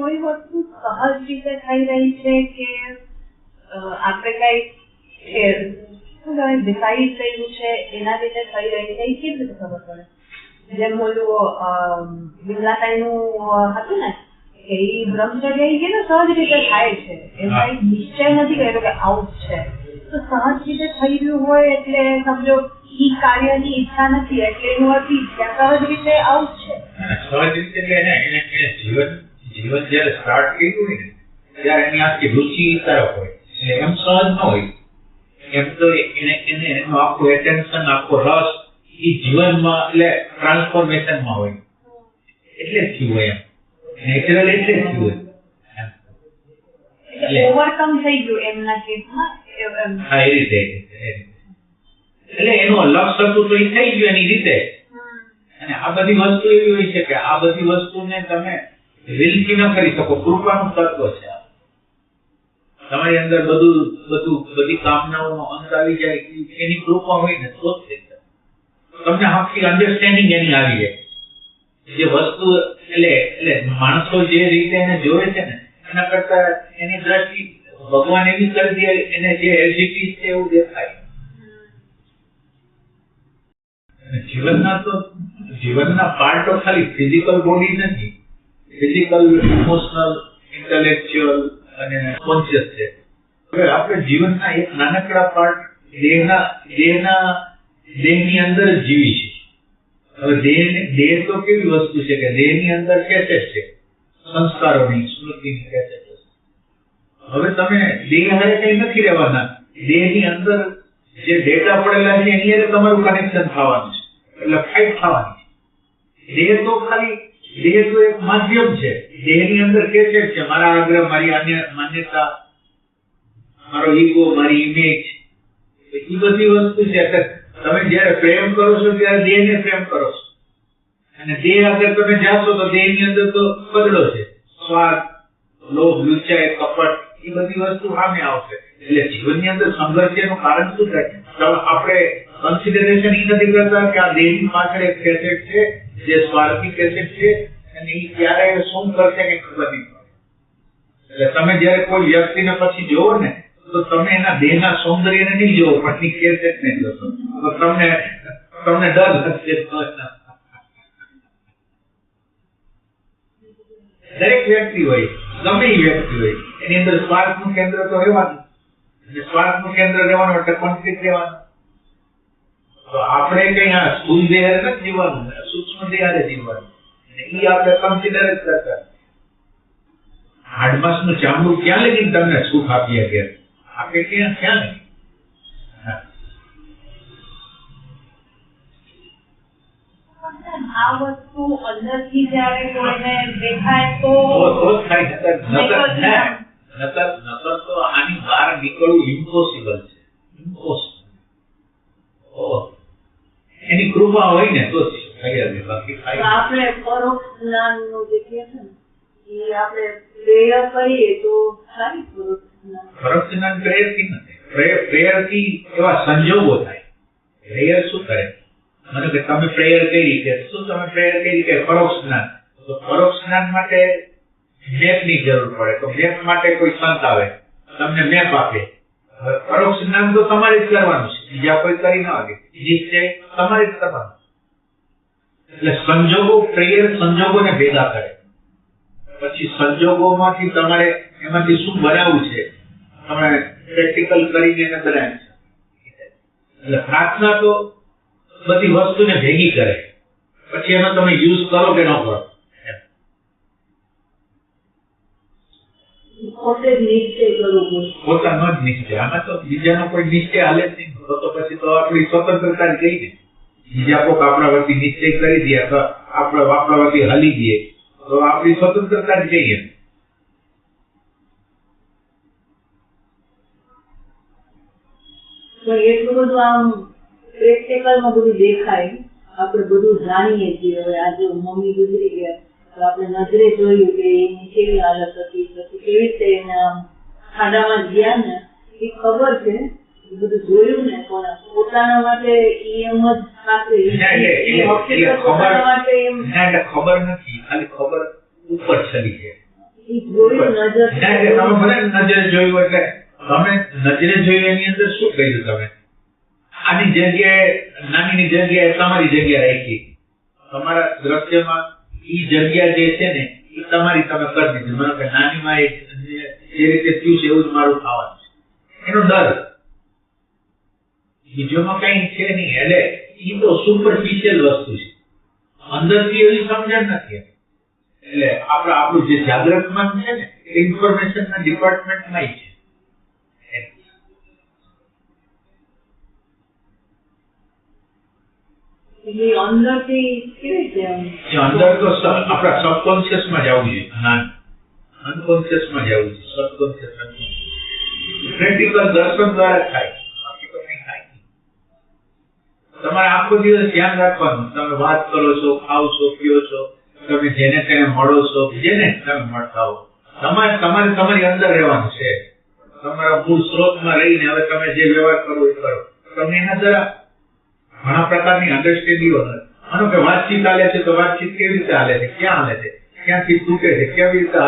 કોઈ વસ્તુ સહજ રીતે થઈ રહી છે કે આપણે કઈ શું કહેવાય ડિસાઈડ કર્યું છે એના રીતે થઈ રહી છે એ કેવી રીતે ખબર પડે? જેમ ઓલું વિમલાતાઈનું હતું ને કે એ બ્રહ્મચર્ય એ કેવું સહજ રીતે થાય છે. એમાં એક નિશ્ચય નથી કર્યો કે આવું છે. તો સહજ રીતે થઈ રહ્યું હોય એટલે સમજો ઈ કાર્યની ઈચ્છા નથી એટલે એનું અર્થ સહજ રીતે આવું છે. સહજ રીતે એટલે એને જીવન જીવન જ્યારે સ્ટાર્ટ કર્યું હોય ને ત્યારે એની આખી રુચિ તરફ હોય. એમ સહજ ન હોય. એમ તો એને એને એનું આખું એટેન્શન આખો રસ એ જીવનમાં એટલે ટ્રાન્સફોર્મેશનમાં હોય. એટલે જ થયું હોય એમ. નેચરલ એટલે જ થયું એટલે એટલે- ઓવરકમ થઈ ગયું એમના કેસમાં હા એ રીતે. એટલે એનો લક્ષ હતું તો એ થઈ ગયું એની રીતે. અને આ બધી વસ્તુ એવી હોય છે કે આ બધી વસ્તુને તમે વિલથી ન કરી શકો, કૃપાનું તત્વ છે તમારી અંદર બધું બધું, બધી કામનાઓનો અંત આવી જાય, એની કૃપા હોય ને તો જ થઈ જાય. તમને આખી અન્ડરસ્ટેન્ડિંગ એની આવી જાય. જે વસ્તુ, એટલે એટલે માણસો જે રીતે એને જોવે છે ને, એના કરતા એની દ્રષ્ટિ ભગવાન એવી કરી દે એને જે એલજીટી છે એવું દેખાય. જીવનના તો, જીવનના પાર્ટો ખાલી ફિઝિકલ બોડી નથી. ફિઝિકલ ઇમોશનલ ઇન્ટેલેક્ચ્યુઅલ અને કોન્શિયસ છે. હવે આપણે જીવનના એક નાનકડા પાર્ટ દેહના દેહના, દેહની અંદર જ જીવી છે. હવે દેહ દેહ તો કેવી વસ્તુ છે કે દેહની અંદર કેસેટ છે? સંસ્કારોની, સ્મૃતિની કેસેટ છે હવે તમે દેહ હારે કઈ નથી રહેવાના. દેહની અંદર જે ડેટા પડેલા છે એની તમારું કનેક્શન થવાનું છે. એટલે ફાઇટ થવાની છે. દેહ તો ખાલી દેહ તો એક માધ્યમ છે. દેહની અંદર કેસેટ છે મારા આગ્રહ, મારી અન્ય માન્યતા, મારો ઈગો મારી ઇમેજ એ બધી વસ્તુ છે. તમે જ્યારે પ્રેમ કરો છો ત્યારે દેહને પ્રેમ કરો છો. અને દેહ આગળ તમે જાશો તો દેહની અંદર તો બદલો છે. સ્વાર્થ લોભ લુચાઈ કપટ એ બધી વસ્તુ સામે આવશે. એટલે જીવનની અંદર સંઘર્ષનું કારણ શું થાય? આપણે કન્સિડરેશન એ નથી કરતા કે આ દેહની પાછળ એક કેસેટ છે. જે સ્વાર્થી કેસેટ છે અને એ ક્યારે શું કરશે કે ખબર નહીં. એટલે તમે જ્યારે કોઈ વ્યક્તિને પછી જોવો ને, તો તમે એના દેહના સૌંદર્યને નહીં જોવો પણ એની કેસેટને જોશો તો તમને તમને ડર લાગશે. દરેક વ્યક્તિ હોય, ગમે એ વ્યક્તિ હોય, એની અંદર સ્વાર્થનું કેન્દ્ર તો રહેવાનું સ્વાર્થ સ્વાર્થનું કેન્દ્ર રહેવાનું એટલે કોન્ફ્લિક્ટ રહેવાનું. તો આપણે કઈ આ સ્થૂળ દેહ નથી જીવવાનું સૂક્ષ્મ દેહ જીવવાનું. એ આપણે કન્સિડર જ કરતા હાડમાસનું ચામડું ક્યાં લગી તમને સુખ આપી શકે આપણે ક્યાં ક્યાં નહીં આ વસ્તુ અંદરથી જ્યારે કોઈને દેખાય તો નતર તો જ થાય નકર નકર ના. નકર નકર તો આની બહાર નીકળવું ઇમ્પોસિબલ કૃપા હોય ને તો બાકી તો આપણે પરોક્ષ જ્ઞાનનું જે કહે છે ને એ આપણે પ્રેયર કરીએ તો સારી પરોક્ષ જ્ઞાન જ્ઞાન પ્રેયરથી નથી પ્રેયરથી એવા સંજોગો થાય. પ્રેયર શું કરે? મને કે તમે પ્રેયર કરી કે શું તમે પ્રેયર કરી કે પરોક્ષ જ્ઞાન તો પરોક્ષ જ્ઞાન માટે મેપની જરૂર પડે. તો મેપ માટે કોઈ સંત આવે. તમને મેપ આપે. પરોક્ષ જ્ઞાન તો તમારે જ કરવાનું છે. બીજા કોઈ કરી ના શકે. નિશ્ચય તમારે જ કરવાનું એટલે સંજોગો, પ્રેયર સંજોગોને ભેગા કરે. પછી સંજોગોમાંથી તમારે એમાંથી શું બનાવવું છે? તમારે પ્રેક્ટિકલ કરીને એને બનાવ્યું છે એટલે પ્રાર્થના તો બધી વસ્તુને ભેગી કરે. પછી એનો તમે યુઝ કરો કે ન કરો એમ. પોતે જ નિશ્ચય કરવો પડે પોતાનો જ નિશ્ચય આમાં તો બીજાનો કોઈ નિશ્ચય હાલે જ નહીં તો પછી તો આપણી સ્વતંત્રતા ગઈ ને બીજા કોક આપણા વતી નિશ્ચય કરી દે અથવા આપણે આપણા વતી હલી દઈએ તો આપણી સ્વતંત્રતા જ ગઈ એમ પણ એટલું બધું આમ પ્રેક્ટિકલમાં બધું દેખાય આપણે બધું જાણીએ છીએ હવે આજે મમ્મી ગુજરી ગયા આપણે નજરે જોયું કે એની કેવી હાલત હતી પછી કેવી રીતે એના ખાડામાં ગયા ને એ ખબર છે. બધું જોયું ને પણ પોતાના માટે એમ જ સાથે ઈ- ના, એટલે- ઈ એટલે- એટલે હકીકત પોતાના ખબર- માટે એમ ખબર નથી ખાલી ખબર ઉપર ચડી છે. ઈ જોયું નજર જોયું. એટલે તમે નજરે જોયું એની અંદર શું કર્યું તમે? આની જગ્યાએ નાની જગ્યાએ તમારી જગ્યા રાખી. તમારા દ્રશ્યમાં ઈ જગ્યા જે છે ને એ તમારી તમે કરી દીધી મને કે નાની માં જે- રીતે થયું છે એવું જ મારું ખાવાનું છે. એનો ડર. બીજોમાં કઈ છે નહીં. એટલે ઈ તો સુપરફિશિયલ વસ્તુ છે. અંદરથી એવી સમજણ નથી એટલે આપણે આપણું જે જાગૃત મન છે ને ઇન્ફોર્મેશન ના ડિપાર્ટમેન્ટમાં છે. એટલે અંદરથી કેવી રીતે અંદર તો આપણા સબકોન્શિયસ જવું જોઈએ જ્ઞાન અનકોન્શિયસ જવું જોઈએ સબકોન્શિયસ પ્રેક્ટિકલ દર્શન દ્વારા થાય. બાકી તો કંઈ થાય નહીં. તમારે આખો દિવસ ધ્યાન રાખવાનું. તમે વાત કરો છો ખાવ છો પીઓ છો તમે જેને તેને મળો છો જેને તમે મળતા હો. તમારે તમારે તમારી અંદર રહેવાનું છે. તમારા મૂળ સ્ત્રોતમાં રહીને હવે તમે જે વ્યવહાર કરો એ કરો. તમને એના દ્વારા ઘણા પ્રકારની અન્ડરસ્ટેન્ડિંગો હોય. માનો કે વાતચીત ચાલે છે તો વાતચીત કેવી રીતે હાલે છે? ક્યાં હાલે છે? ક્યાંથી તૂટે છે? કેવી રીતે